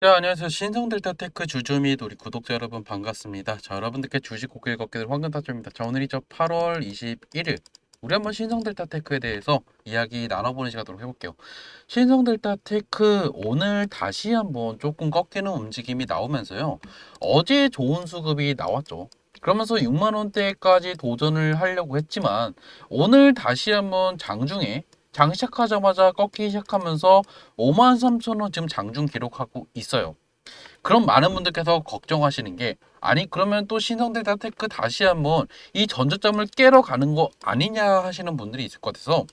자, 안녕하세요. 신성델타테크 주주 및 우리 구독자 여러분 반갑습니다. 자, 여러분들께 주식 고길 걷기들 황금 타조입니다. 자, 오늘이죠. 8월 21일. 우리 한번 신성델타테크에 대해서 이야기 나눠보는 시간으로 해볼게요. 신성델타테크 오늘 다시 한번 조금 꺾이는 움직임이 나오면서요. 어제 좋은 수급이 나왔죠. 그러면서 6만 원대까지 도전을 하려고 했지만 오늘 다시 한번 장중에 장 시작하자마자 꺾이기 시작하면서 5만 3천 원 지금 장중 기록하고 있어요. 그럼 많은 분들께서 걱정하시는 게 아니 그러면 또 신성델타 테크 다시 한번 이 전저점을 깨러 가는 거 아니냐 하시는 분들이 있을 것 같아서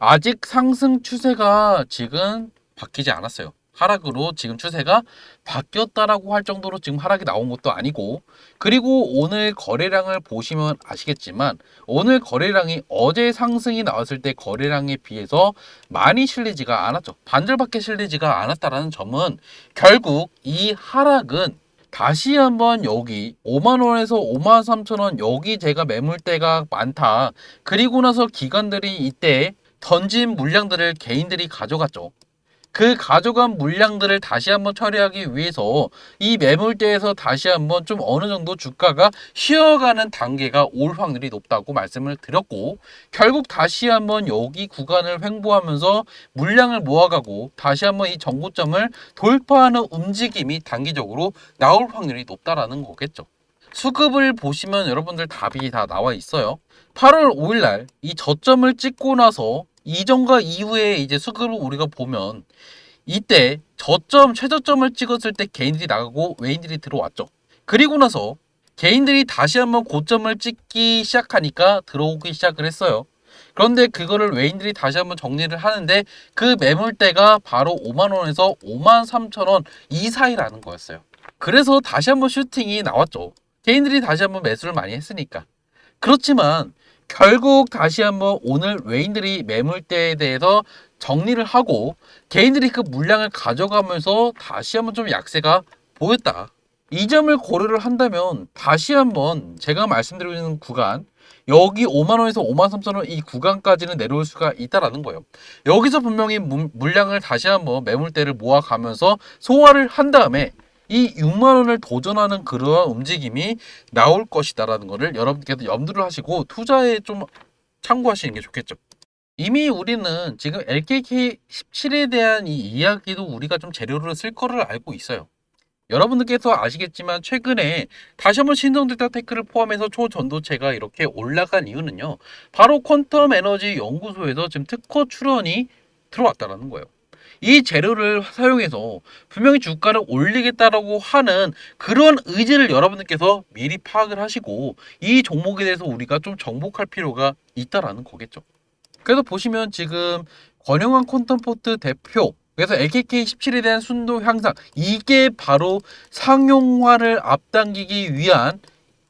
아직 상승 추세가 지금 바뀌지 않았어요. 하락으로 지금 추세가 바뀌었다라고 할 정도로 지금 하락이 나온 것도 아니고 그리고 오늘 거래량을 보시면 아시겠지만 오늘 거래량이 어제 상승이 나왔을 때 거래량에 비해서 많이 실리지가 않았죠. 반절밖에 실리지가 않았다라는 점은 결국 이 하락은 다시 한번 여기 5만 원에서 5만 3천 원 여기 제가 매물대가 많다. 그리고 나서 기관들이 이때 던진 물량들을 개인들이 가져갔죠. 그 가져간 물량들을 다시 한번 처리하기 위해서 이 매물대에서 다시 한번 좀 어느 정도 주가가 쉬어가는 단계가 올 확률이 높다고 말씀을 드렸고 결국 다시 한번 여기 구간을 횡보하면서 물량을 모아가고 다시 한번 이 정고점을 돌파하는 움직임이 단기적으로 나올 확률이 높다라는 거겠죠. 수급을 보시면 여러분들 답이 다 나와 있어요. 8월 5일 날 이 저점을 찍고 나서 이전과 이후에 이제 수급을 우리가 보면 이때 저점 최저점을 찍었을 때 개인들이 나가고 외인들이 들어왔죠. 그리고 나서 개인들이 다시 한번 고점을 찍기 시작하니까 들어오기 시작을 했어요. 그런데 그거를 외인들이 다시 한번 정리를 하는데 그 매물대가 바로 5만 원에서 5만 3천 원 이 사이라는 거였어요. 그래서 다시 한번 슈팅이 나왔죠. 개인들이 다시 한번 매수를 많이 했으니까. 그렇지만 결국 다시 한번 오늘 외인들이 매물대에 대해서 정리를 하고 개인들이 그 물량을 가져가면서 다시 한번 좀 약세가 보였다. 이 점을 고려를 한다면 다시 한번 제가 말씀드리는 구간 여기 5만 원에서 5만 3천 원 이 구간까지는 내려올 수가 있다라는 거예요. 여기서 분명히 물- 물량을 다시 한번 매물대를 모아가면서 소화를 한 다음에 이 6만 원을 도전하는 그러한 움직임이 나올 것이다라는 거를 여러분께서 염두를 하시고 투자에 좀 참고하시는 게 좋겠죠. 이미 우리는 지금 LKK 17에 대한 이 이야기도 우리가 좀 재료를 쓸 거를 알고 있어요. 여러분들께서 아시겠지만 최근에 다시 한번 신성델타 테크를 포함해서 초전도체가 이렇게 올라간 이유는요. 바로 퀀텀 에너지 연구소에서 지금 특허 출원이 들어왔다라는 거예요. 이 재료를 사용해서 분명히 주가를 올리겠다라고 하는 그런 의지를 여러분들께서 미리 파악을 하시고 이 종목에 대해서 우리가 좀 정복할 필요가 있다라는 거겠죠. 그래서 보시면 지금 권영환 콘텀포트 대표 그래서 LKK 17에 대한 순도 향상 이게 바로 상용화를 앞당기기 위한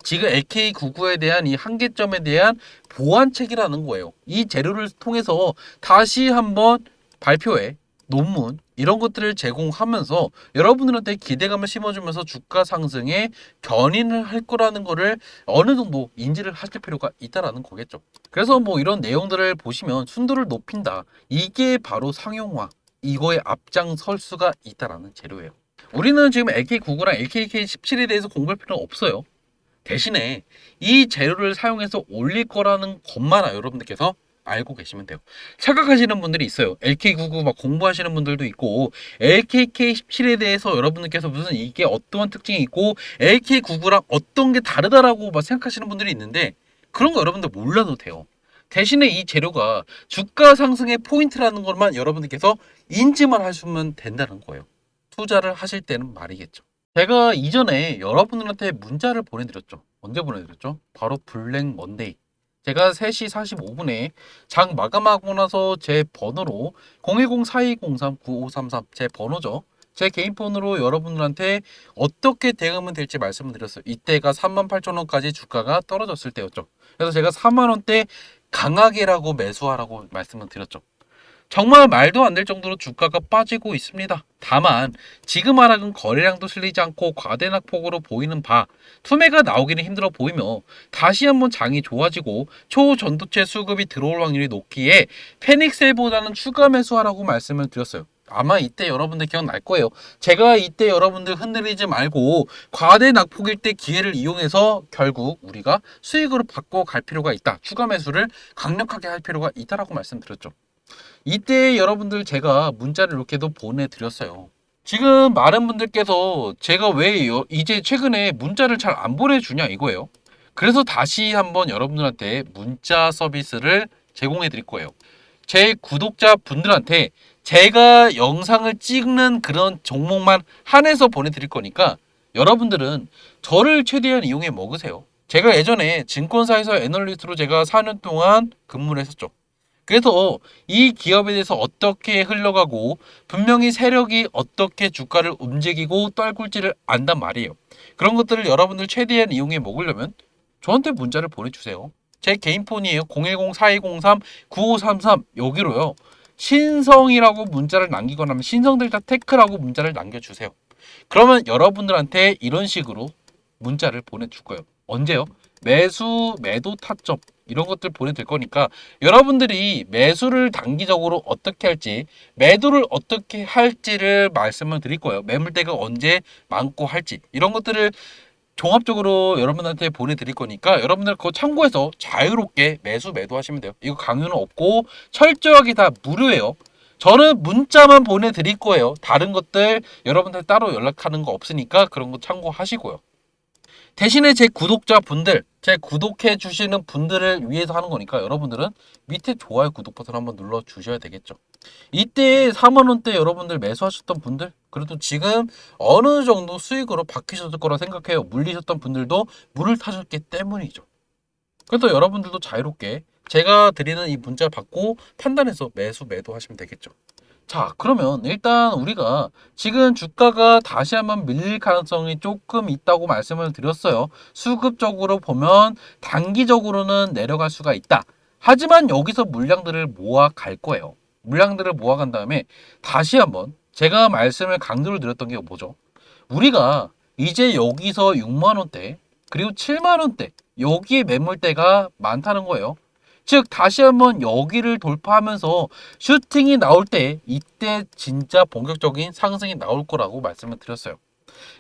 지금 LK99에 대한 이 한계점에 대한 보완책이라는 거예요. 이 재료를 통해서 다시 한번 발표회, 논문 이런 것들을 제공하면서 여러분들한테 기대감을 심어주면서 주가 상승에 견인을 할 거라는 거를 어느 정도 인지를 하실 필요가 있다라는 거겠죠. 그래서 뭐 이런 내용들을 보시면 순도를 높인다. 이게 바로 상용화. 이거에 앞장설 수가 있다라는 재료예요. 우리는 지금 LK99랑 LKK17에 대해서 공부할 필요는 없어요. 대신에 이 재료를 사용해서 올릴 거라는 것만 여러분들께서 알고 계시면 돼요. 착각하시는 분들이 있어요. LK99 막 공부하시는 분들도 있고 LKK17에 대해서 여러분들께서 무슨 이게 어떠한 특징이 있고 LK99랑 어떤 게 다르다라고 막 생각하시는 분들이 있는데 그런 거 여러분들 몰라도 돼요. 대신에 이 재료가 주가 상승의 포인트라는 것만 여러분들께서 인지만 하시면 된다는 거예요. 투자를 하실 때는 말이겠죠. 제가 이전에 여러분들한테 문자를 보내드렸죠. 언제 보내드렸죠? 바로 블랙 먼데이. 제가 3시 45분에 장 마감하고 나서 제 번호로 010-4203-9533 제 번호죠. 제 개인 폰으로 여러분들한테 어떻게 대응하면 될지 말씀을 드렸어요. 이때가 38,000원까지 주가가 떨어졌을 때였죠. 그래서 제가 4만원대 강하게라고 매수하라고 말씀을 드렸죠. 정말 말도 안 될 정도로 주가가 빠지고 있습니다. 다만 지금 하락은 거래량도 실리지 않고 과대낙폭으로 보이는 바 투매가 나오기는 힘들어 보이며 다시 한번 장이 좋아지고 초전도체 수급이 들어올 확률이 높기에 패닉셀보다는 추가 매수하라고 말씀을 드렸어요. 아마 이때 여러분들 기억날 거예요. 제가 이때 여러분들 흔들리지 말고 과대 낙폭일 때 기회를 이용해서 결국 우리가 수익으로 바꿔 갈 필요가 있다. 추가 매수를 강력하게 할 필요가 있다라고 말씀드렸죠. 이때 여러분들 제가 문자를 이렇게도 보내드렸어요. 지금 많은 분들께서 제가 왜 여- 이제 최근에 문자를 잘 안 보내주냐 이거예요. 그래서 다시 한번 여러분들한테 문자 서비스를 제공해 드릴 거예요. 제 구독자 분들한테 제가 영상을 찍는 그런 종목만 한해서 보내드릴 거니까 여러분들은 저를 최대한 이용해 먹으세요. 제가 예전에 증권사에서 애널리스트로 제가 4년 동안 근무를 했었죠. 그래서 이 기업에 대해서 어떻게 흘러가고 분명히 세력이 어떻게 주가를 움직이고 떨굴지를 안단 말이에요. 그런 것들을 여러분들 최대한 이용해 먹으려면 저한테 문자를 보내주세요. 제 개인 폰이에요. 010-4203-9533 여기로요. 신성이라고 문자를 남기거나 하면 신성델타 테크라고 문자를 남겨주세요. 그러면 여러분들한테 이런 식으로 문자를 보내줄 거예요. 언제요? 매수, 매도 타점 이런 것들 보내드릴 거니까 여러분들이 매수를 단기적으로 어떻게 할지 매도를 어떻게 할지를 말씀을 드릴 거예요. 매물대가 언제 많고 할지 이런 것들을 종합적으로 여러분한테 보내드릴 거니까 여러분들 그거 참고해서 자유롭게 매수 매도하시면 돼요. 이거 강요는 없고 철저하게 다 무료예요. 저는 문자만 보내드릴 거예요. 다른 것들 여러분들 따로 연락하는 거 없으니까 그런 거 참고하시고요. 대신에 제 구독자 분들, 제 구독해 주시는 분들을 위해서 하는 거니까 여러분들은 밑에 좋아요, 구독 버튼 한번 눌러 주셔야 되겠죠. 이때 4만 원대 여러분들 매수하셨던 분들, 그래도 지금 어느 정도 수익으로 바뀌셨을 거라 생각해요. 물리셨던 분들도 물을 타셨기 때문이죠. 그래서 여러분들도 자유롭게 제가 드리는 이 문자 받고 판단해서 매수 매도 하시면 되겠죠. 자, 그러면 일단 우리가 지금 주가가 다시 한번 밀릴 가능성이 조금 있다고 말씀을 드렸어요. 수급적으로 보면 단기적으로는 내려갈 수가 있다. 하지만 여기서 물량들을 모아 갈 거예요. 물량들을 모아간 다음에 다시 한번 제가 말씀을 강조를 드렸던 게 뭐죠? 우리가 이제 여기서 6만 원대 그리고 7만 원대 여기에 매물대가 많다는 거예요. 즉 다시 한번 여기를 돌파하면서 슈팅이 나올 때 이때 진짜 본격적인 상승이 나올 거라고 말씀을 드렸어요.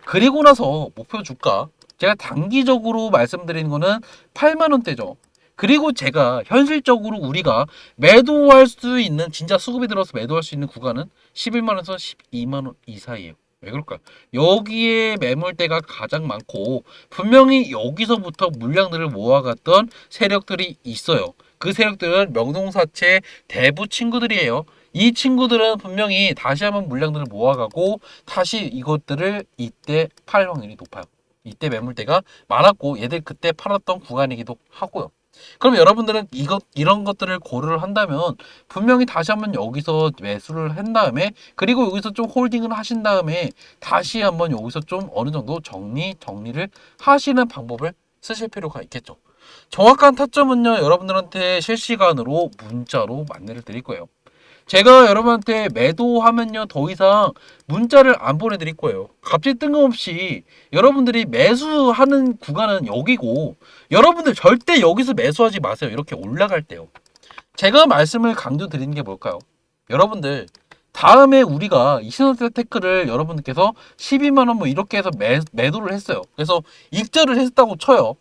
그리고 나서 목표 주가 제가 단기적으로 말씀드리는 거는 8만 원대죠. 그리고 제가 현실적으로 우리가 매도할 수 있는 진짜 수급이 들어서 매도할 수 있는 구간은 11만 원에서 12만 원 이 사이예요. 왜 그럴까요? 여기에 매물대가 가장 많고 분명히 여기서부터 물량들을 모아갔던 세력들이 있어요. 그 세력들은 명동사채 대부 친구들이에요. 이 친구들은 분명히 다시 한번 물량들을 모아가고 다시 이것들을 이때 팔 확률이 높아요. 이때 매물대가 많았고 얘들 그때 팔았던 구간이기도 하고요. 그럼 여러분들은 이것 이런 것들을 고려를 한다면 분명히 다시 한번 여기서 매수를 한 다음에 그리고 여기서 좀 홀딩을 하신 다음에 다시 한번 여기서 좀 어느 정도 정리 정리를 하시는 방법을 쓰실 필요가 있겠죠. 정확한 타점은요 여러분들한테 실시간으로 문자로 안내를 드릴 거예요. 제가 여러분한테 매도하면요 더 이상 문자를 안 보내드릴 거예요. 갑자기 뜬금없이 여러분들이 매수하는 구간은 여기고 여러분들 절대 여기서 매수하지 마세요. 이렇게 올라갈 때요. 제가 말씀을 강조드리는 게 뭘까요? 여러분들 다음에 우리가 이신호텔 테크를 여러분들께서 12만 원 뭐 이렇게 해서 매, 매도를 했어요. 그래서 익절을 했다고 쳐요.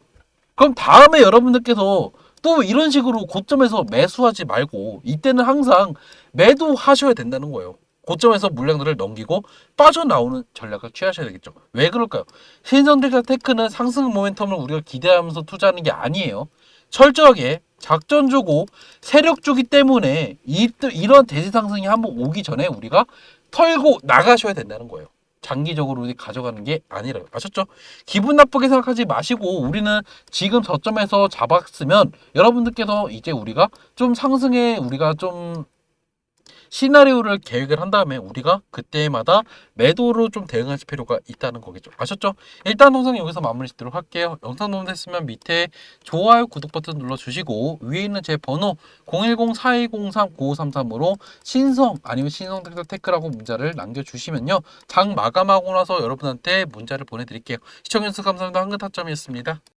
그럼 다음에 여러분들께서 또 이런 식으로 고점에서 매수하지 말고 이때는 항상 매도하셔야 된다는 거예요. 고점에서 물량들을 넘기고 빠져나오는 전략을 취하셔야 되겠죠. 왜 그럴까요? 신성딜타 테크는 상승 모멘텀을 우리가 기대하면서 투자하는 게 아니에요. 철저하게 작전주고 세력주기 때문에 이, 이런 대세 상승이 한번 오기 전에 우리가 털고 나가셔야 된다는 거예요. 장기적으로 우리 가져가는 게 아니라 아셨죠? 기분 나쁘게 생각하지 마시고 우리는 지금 저점에서 잡았으면 여러분들께서 이제 우리가 좀 상승에 우리가 좀 시나리오를 계획을 한 다음에 우리가 그때마다 매도로 좀 대응하실 필요가 있다는 거겠죠. 아셨죠? 일단 영상 여기서 마무리 짓도록 할게요. 영상 도움 됐으면 밑에 좋아요, 구독 버튼 눌러주시고 위에 있는 제 번호 010-4203-9533으로 신성 아니면 신성 테크라고 문자를 남겨주시면요. 장 마감하고 나서 여러분한테 문자를 보내드릴게요. 시청해주셔서 감사합니다. 한근 타점이었습니다.